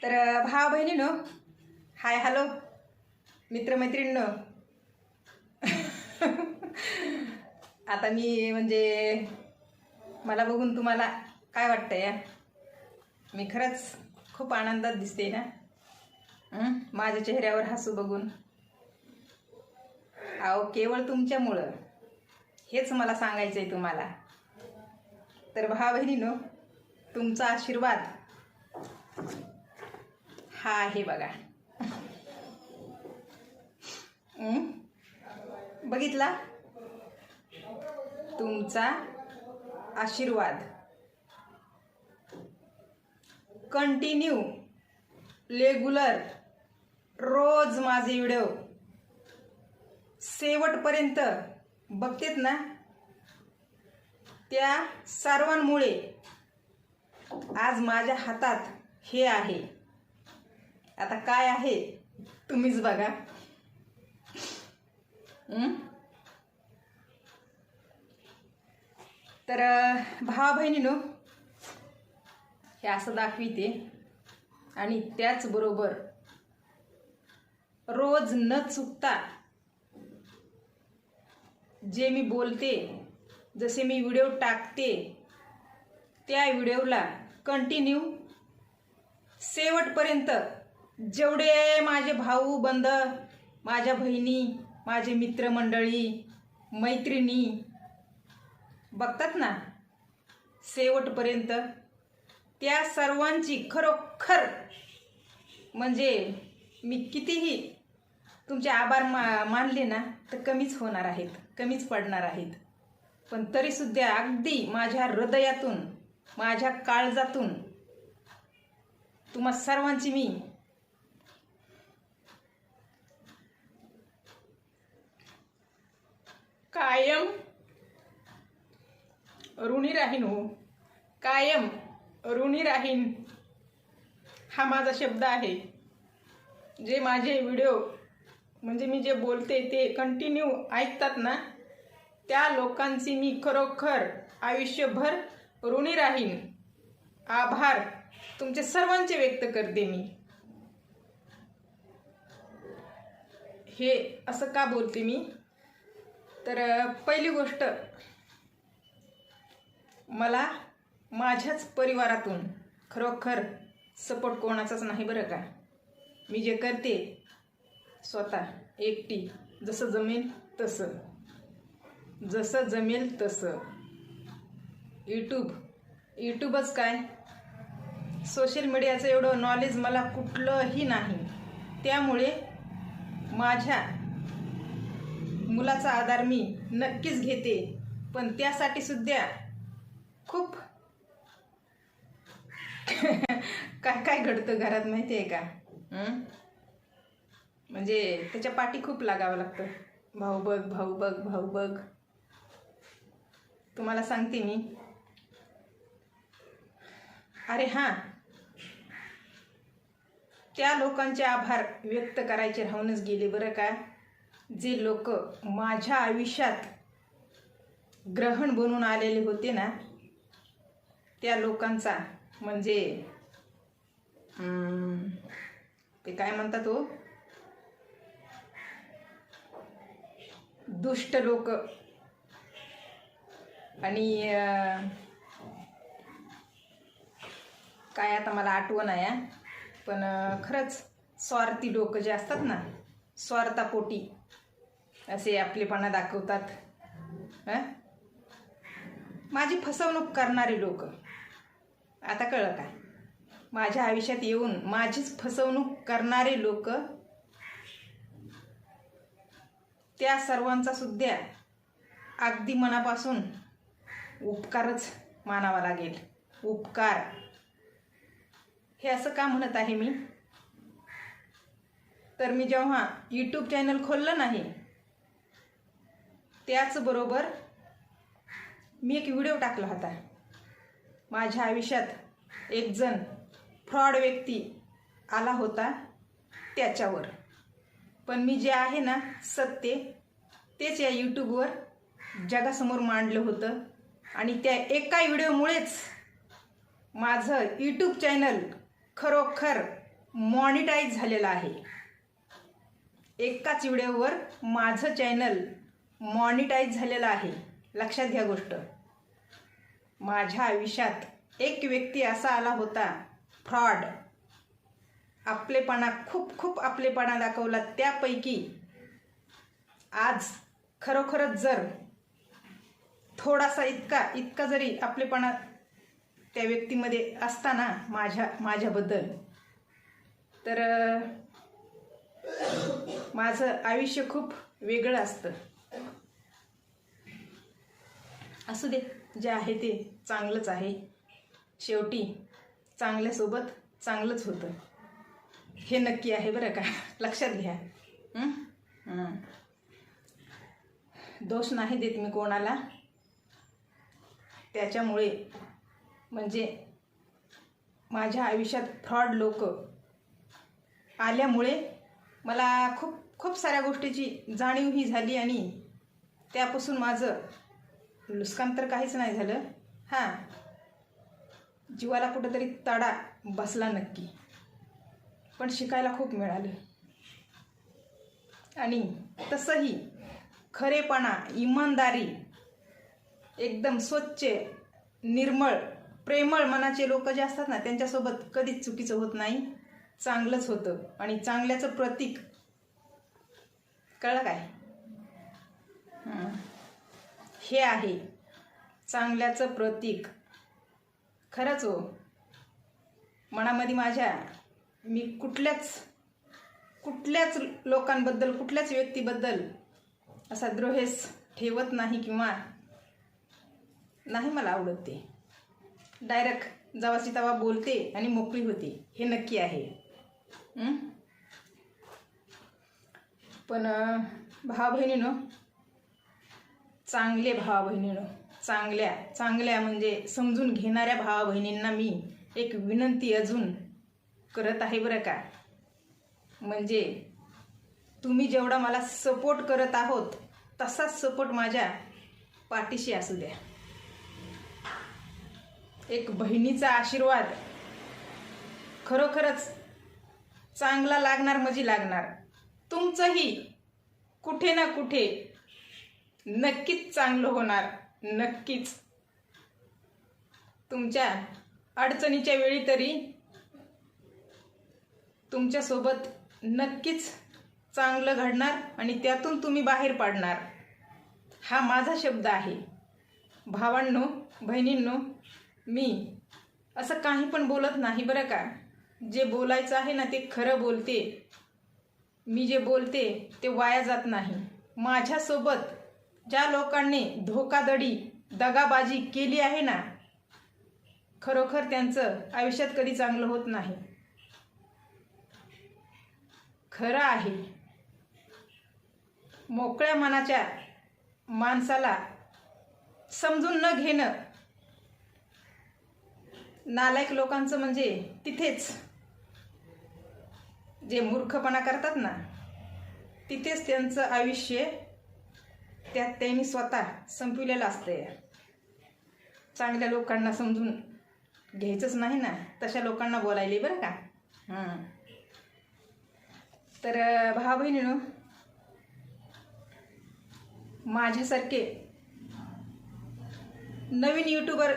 तर भावा बहिणीनो hi hello मित्रमैत्रिणीनो. आता मी म्हणजे मला बघून तुम्हाला काय वाटतं या मी खरंच खूप आनंदात दिसते ना? माझ्या चेहऱ्यावर हसू बघून. अहो केवळ तुमच्यामुळं हेच मला सांगायचं आहे तुम्हाला. तर भावा बहिणीनो तुमचा आशीर्वाद. हा आहे बघा. बघितला? तुमचा आशीर्वाद. कंटिन्यू रेग्युलर रोज माझे व्हिडिओ. शेवटपर्यंत. बघतेत ना? त्या सर्वांमुळे. आज माझ्या हातात हे आहे. आता काय आहे तुम्हीच बघा. तर भावा बहिणीनो हे असं दाखविते. आणि त्याचबरोबर रोज न चुकता जे मी बोलते जसे मी व्हिडिओ टाकते त्या व्हिडिओला कंटिन्यू शेवटपर्यंत जेवढे माझे भाऊ बंद माझ्या बहिणी माझे मित्रमंडळी मैत्रिणी बघतात ना? शेवटपर्यंत त्या सर्वांची खरोखर म्हणजे मी कितीही तुमचे आभार मा मानले ना तर कमीच होणार आहेत कमीच पडणार आहेत. पण तरीसुद्धा अगदी माझ्या हृदयातून माझ्या काळजातून. तुम्हा सर्वांची मी. कायम ऋणी राहीन हो. कायम ऋणी राहीन हा माझा शब्द आहे. जे माझे व्हिडिओ म्हणजे मी जे बोलते ते कंटिन्यू ऐकतात ना त्या लोकांची मी खरोखर आयुष्यभर ऋणी राहीन. आभार. तुमचे सर्वांचे व्यक्त करते मी. हे असं का बोलते मी? तर पहिली गोष्ट मला माझ्याच परिवारातून खरोखर सपोर्ट कोणाचाच नाही बरं का. मी जे करते स्वतः एकटी जसं जमेल तसं. जसं जमेल तसं. यूट्यूब यूट्यूबच काय? सोशल मीडियाचं एवढं नॉलेज मला कुठलंही नाही. त्यामुळे माझ्या मुलाचा आधार मी नक्कीच घेते. पण त्यासाठी सुद्धा खूप काय काय घडतं घरात माहिती आहे का म्हणजे त्याच्या पाठी खूप लागावं लागतं. भाऊ बघ भाऊ बघ भाऊ बघ. तुम्हाला सांगते मी. अरे हां. त्या लोकांचे आभार व्यक्त करायचे राहूनच गेले बरं का? जे लोक माझ्या आयुष्यात ग्रहण बनून आलेले होते ना त्या लोकांचा म्हणजे ते काय म्हणतात हो? दुष्ट लोक. आणि काय आता मला आठवण आहे पण खरंच स्वार्थी लोक जे असतात ना स्वार्थापोटी असे आपलेपणा दाखवतात हां. माझी फसवणूक करणारे लोक. आता कळलं काय माझ्या आयुष्यात येऊन माझीच फसवणूक करणारे लोक त्या सर्वांचा सुद्धा अगदी मनापासून उपकारच मानावा लागेल. उपकार. हे असं का म्हणत आहे मी? तर मी जेव्हा यूट्यूब चॅनल खोललं नाही त्याचबरोबर मी एक व्हिडिओ टाकला होता. माझ्या आयुष्यात एक जण फ्रॉड व्यक्ती आला होता त्याच्यावर. पण मी जे आहे ना सत्य तेच या यूट्यूबवर जगासमोर मांडलं होतं. आणि त्या एका व्हिडिओमुळेच माझं यूट्यूब चॅनल खरोखर मॉनिटाईज झालेलं आहे. एकाच व्हिडिओवर माझं चॅनल मॉनिटाईज झालेलं आहे. लक्षात घ्या गोष्ट. माझ्या आयुष्यात एक व्यक्ती असा आला होता फ्रॉड आपलेपणा खूप खूप आपलेपणा दाखवला त्यापैकी. आज खरोखरच जर थोडासा इतका इतका जरी आपलेपणा त्या व्यक्तीमध्ये असताना माझ्या माझ्याबद्दल. तर माझं आयुष्य खूप वेगळं असतं. असू दे. जे आहे ते चांगलंच आहे. शेवटी चांगल्यासोबत चांगलंच होतं. हे नक्की आहे बरं का? लक्षात घ्या. दोष नाही देत मी कोणाला. त्याच्यामुळे म्हणजे माझ्या आयुष्यात फ्रॉड लोक आल्यामुळे मला खूप खूप साऱ्या गोष्टीची जाणीव ही झाली आणि त्यापासून माझं नुकसान तर काहीच नाही झालं. हां. जीवाला कुठंतरी तडा बसला नक्की. पण शिकायला खूप मिळालं. आणि तसंही खरेपणा इमानदारी एकदम स्वच्छ निर्मळ प्रेमळ मनाचे लोक जे असतात ना त्यांच्यासोबत कधीच चुकीचं होत नाही. चांगलंच होतं. आणि चांगल्याचं प्रतीक. कळलं काय? हे. आहे. चांगल्याचं प्रतीक. खरंच हो. मनामध्ये माझ्या मी कुठल्याच कुठल्याच लोकांबद्दल कुठल्याच व्यक्तीबद्दल असा द्रोहेस ठेवत नाही किंवा नाही मला आवडत ते. डायरेक्ट जवाची तवा बोलते आणि मोकळी होते. हे नक्की आहे. पण भावा बहिणीनं चांगले भावा बहिणीनं चांगल्या चांगल्या म्हणजे समजून घेणाऱ्या भावा बहिणींना मी एक विनंती अजून करत आहे बरं का. म्हणजे तुम्ही जेवढा मला सपोर्ट करत आहोत तसाच सपोर्ट माझ्या पाठीशी असू द्या. एक बहिणीचा आशीर्वाद खरोखरच चांगला लागणार म्हणजे लागणार. तुमचंही कुठे ना कुठे नक्कीच चांगलं होणार. नक्कीच. तुमच्या अडचणीच्या वेळी तरी तुमच्यासोबत नक्कीच चांगलं घडणार आणि त्यातून तुम्ही बाहेर पाडणार. हा माझा शब्द आहे. भावांनो बहिणींनो मी. असं काही पण बोलत नाही बरं का. जे बोलायचं आहे ना ते खरं बोलते. मी जे बोलते ते वाया जात नाही. माझ्यासोबत ज्या लोकांनी धोकादडी दगाबाजी केली आहे ना खरोखर त्यांचं आयुष्यात कधी चांगलं होत नाही. खरं आहे. मोकळ्या मनाच्या माणसाला समजून न घेणं नालायक लोकांचं म्हणजे तिथेच. जे मूर्खपणा करतात ना तिथेच त्यांचं आयुष्य त्यात त्यांनी स्वतः संपविलेलं असतंय. चांगल्या लोकांना समजून घ्यायचंच नाही ना तशा लोकांना बोलायले बरं का? हां. तर भावा बहिणीनो माझ्यासारखे नवीन यूट्यूबर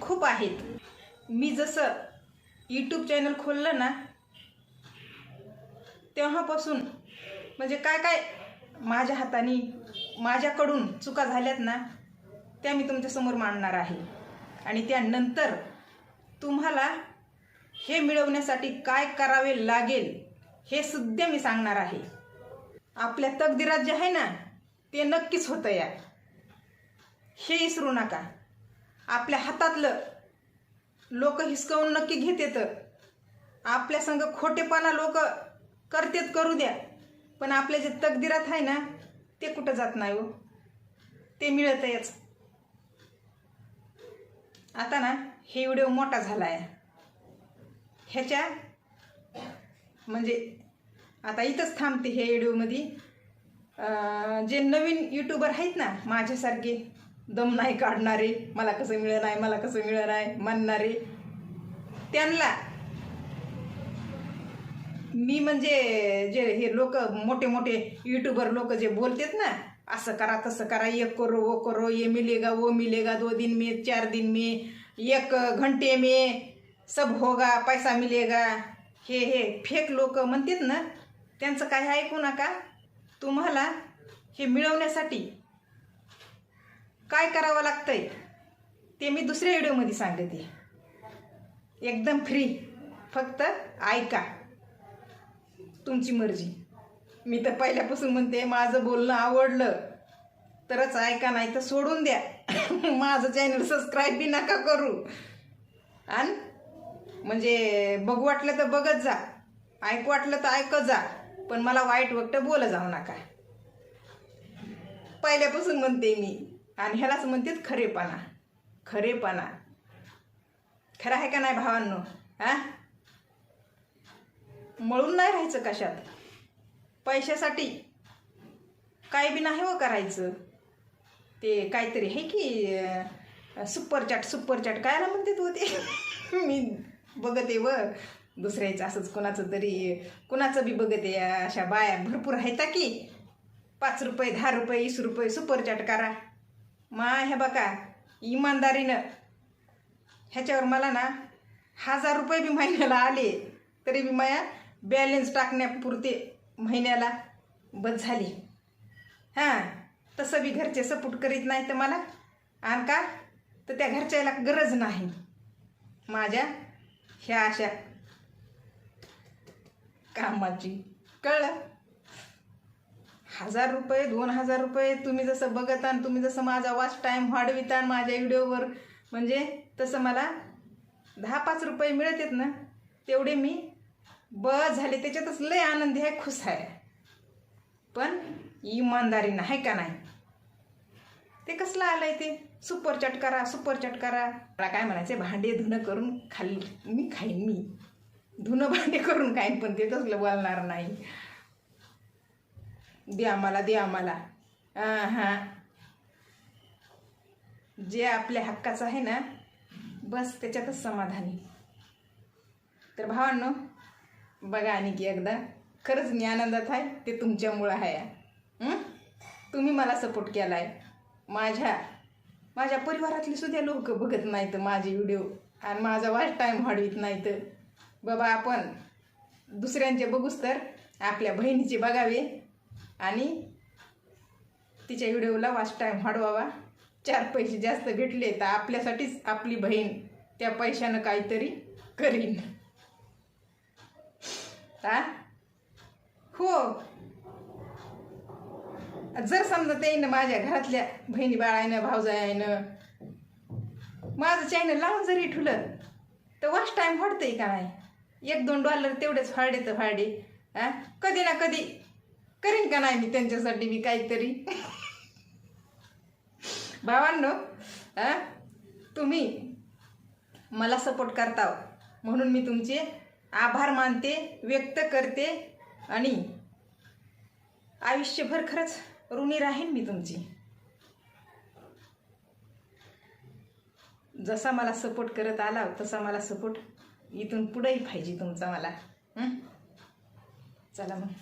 खूप आहेत. मी जसं यूट्यूब चॅनल खोललं ना तेव्हापासून म्हणजे काय काय माझ्या हाताने माझ्याकडून चुका झाल्यात ना त्या मी तुमच्यासमोर मांडणार आहे. आणि त्यानंतर तुम्हाला हे मिळवण्यासाठी काय करावे लागेल हे सुद्धा मी सांगणार आहे. आपल्या तकदिरात जे आहे ना ते नक्कीच होतं या हे विसरू नका. आपल्या हातातलं लोक हिसकावून नक्की घेते तर आपल्या संग खोटेपणा लोक करतेत करू द्या. पण आपल्या जे तकदिरात आहे ना ते कुठं जात नाही हो. ते मिळत आहेच आता ना हे व्हिडिओ मोठा झाला आहे ह्याच्या म्हणजे आता इथंच थांबते हे व्हिडिओमध्ये. जे नवीन यूट्यूबर आहेत ना माझ्यासारखे दम नाही काढणारे मला कसं मिळणार आहे मला कसं मिळणार आहे म्हणणारे. त्यांना मी म्हणजे जे हे लोक मोठे मोठे युट्यूबर लोक जे बोलतात ना असं करा तसं करा एक करो वो करो ये मिलेगा वो मिलेगा दो दिन में चार दिन में एक घंटे में सब होगा पैसा मिलेगा. हे हे फेक लोक म्हणतात ना त्यांचं काही ऐकू नका. तुम्हाला हे मिळवण्यासाठी काय करावं लागतंय? ते मी दुसऱ्या व्हिडिओमध्ये सांगते. एकदम फ्री फक्त ऐका. तुमची मर्जी. मी तर पहिल्यापासून म्हणते माझं बोलणं आवडलं तरच ऐका नाही तर सोडून द्या. माझं चॅनल सबस्क्राईब बी नका करू. आणि म्हणजे बघू वाटलं तर बघत जा. ऐकू वाटलं तर ऐकत जा. पण मला वाईट वक्त बोलत जाऊ नका. पहिल्यापासून म्हणते मी. आणि ह्यालाच म्हणतात खरेपणा. खरेपणा. खरं आहे का नाही भावांनो? हा? मळून नाही राहायचं कशात? पैशासाठी. काय बी नाही हो करायचं. ते काहीतरी हे की सुपर चॅट सुपर चॅट कायला म्हणते तू हो ते? मी बघते व. दुसऱ्याचं असंच कोणाचं तरी कुणाचं बी बघते अशा बाया. भरपूर आहेत की पाच रुपये दहा रुपये वीस रुपये सुपर चॅट करा. मा हे बघा इमानदारीनं ह्याच्यावर मला ना हजार रुपये बी महिन्याला आले तरी बी माया बॅलेन्स टाकण्यापुरते महिन्याला बस झाली. हां तसं बी घरचे सपोर्ट करीत नाही तर मला. आण का? तर त्या घरच्याला गरज नाही. माझ्या ह्या अशा कामाची. कळलं? हजार रुपये दोन हजार रुपये तुम्ही जसं बघत आणि तुम्ही जसं माझा वाच टाईम वाढविता माझ्या व्हिडिओवर म्हणजे तसं मला दहा पाच रुपये मिळतात ना तेवढे मी ब झाले. त्याच्यातच लय आनंदी आहे खुश आहे. पण इमानदारी नाही का नाही? ते कसलं आलंय ते? सुपर चट करा सुपर चट करा. मला काय म्हणायचं भांडे धुणं करून खाल्ली मी खाईन मी. धुणं भांडे करून खाईन पण ते तसलं बोलणार नाही. द्या मला द्या मला हां जे आपल्या हक्काचं आहे ना बस त्याच्यातच समाधानी तर भावांनो बघा आणि की एकदा खरंच मी आनंदात आहे ते तुमच्यामुळं आहे. तुम्ही मला सपोर्ट केला आहे माझ्या माझ्या परिवारातली सुद्धा लोक बघत नाहीत माझे व्हिडिओ आणि माझा वाच टाईम वाढवित नाहीत. बाबा आपण दुसऱ्यांचे बघूच तर आपल्या बहिणीचे बघावे. आणि तिच्या व्हिडिओला वाच टाईम वाढवावा. चार पैसे जास्त भेटले तर आपल्यासाठीच आपली बहीण त्या पैशानं काहीतरी करीन. आ हो. जर समजा त्याईनं माझ्या घरातल्या बहिणी बाळायनं भाऊजायनं माझं चॅनल लावून जरी ठुलं तर वाच टाईम वाढतंय का नाही? एक दोन डॉलर तेवढेच फाडे तर फाडे आ कधी ना कधी करीन का नाही मी त्यांच्यासाठी मी काहीतरी? भावांनो तुम्ही मला सपोर्ट करता म्हणून मी तुमचे आभार मानते व्यक्त करते आणि आयुष्यभर खरंच ऋणी राहीन मी तुमची. जसा मला सपोर्ट करत आला तसा मला सपोर्ट इथून पुढेही पाहिजे तुमचा मला. चला मग.